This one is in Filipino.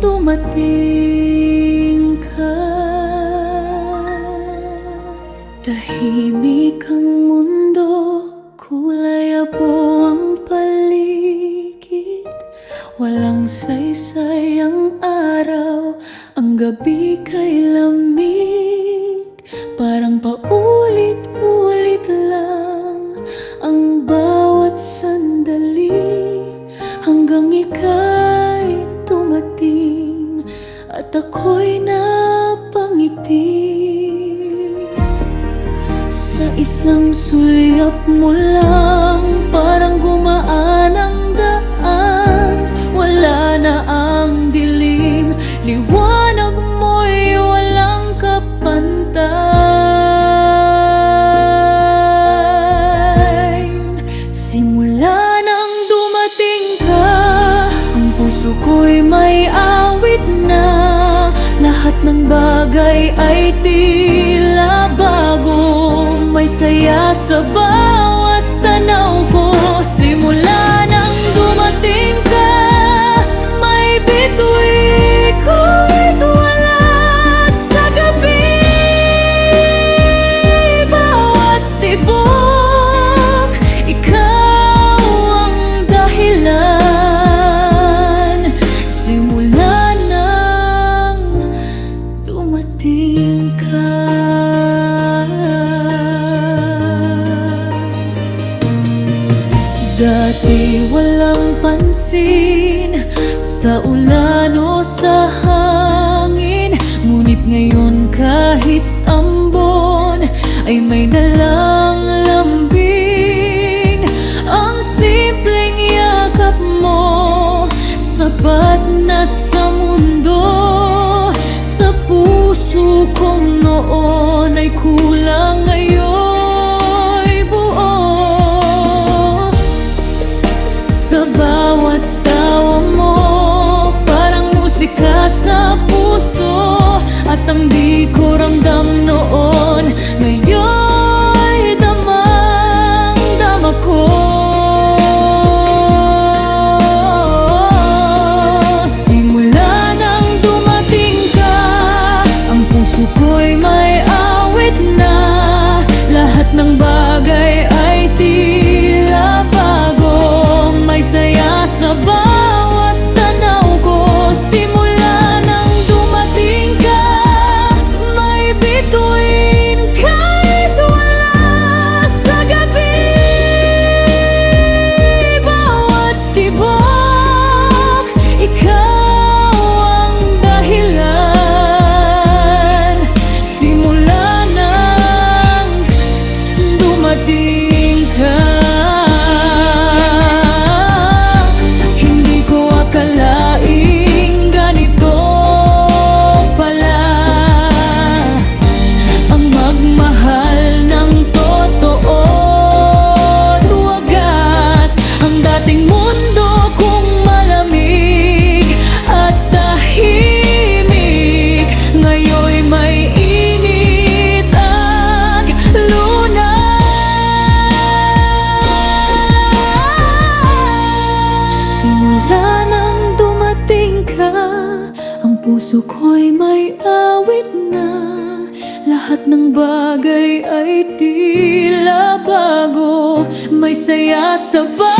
dumating ka. Tahimik ang mundo Kulay abo ang paligid. Walang saysay ang araw Ang gabi kay lamig. Parang paulit-ulit ako'y napangiti. Sa isang sulyap mo lang Parang gumaan ang daan. Wala na ang dilim Liwanag mo'y walang kapantay. Simula nang dumating ka Ang puso ko'y may awit na Lahat ng bagay ay tila bago. May saya sa bawat tanaw ko Dati walang pansin Sa ulan o sa hangin. Ngunit ngayon kahit ambon Ay may dalang puso ko'y may awit na. Lahat ng bagay ay tila bago. May saya sa bawat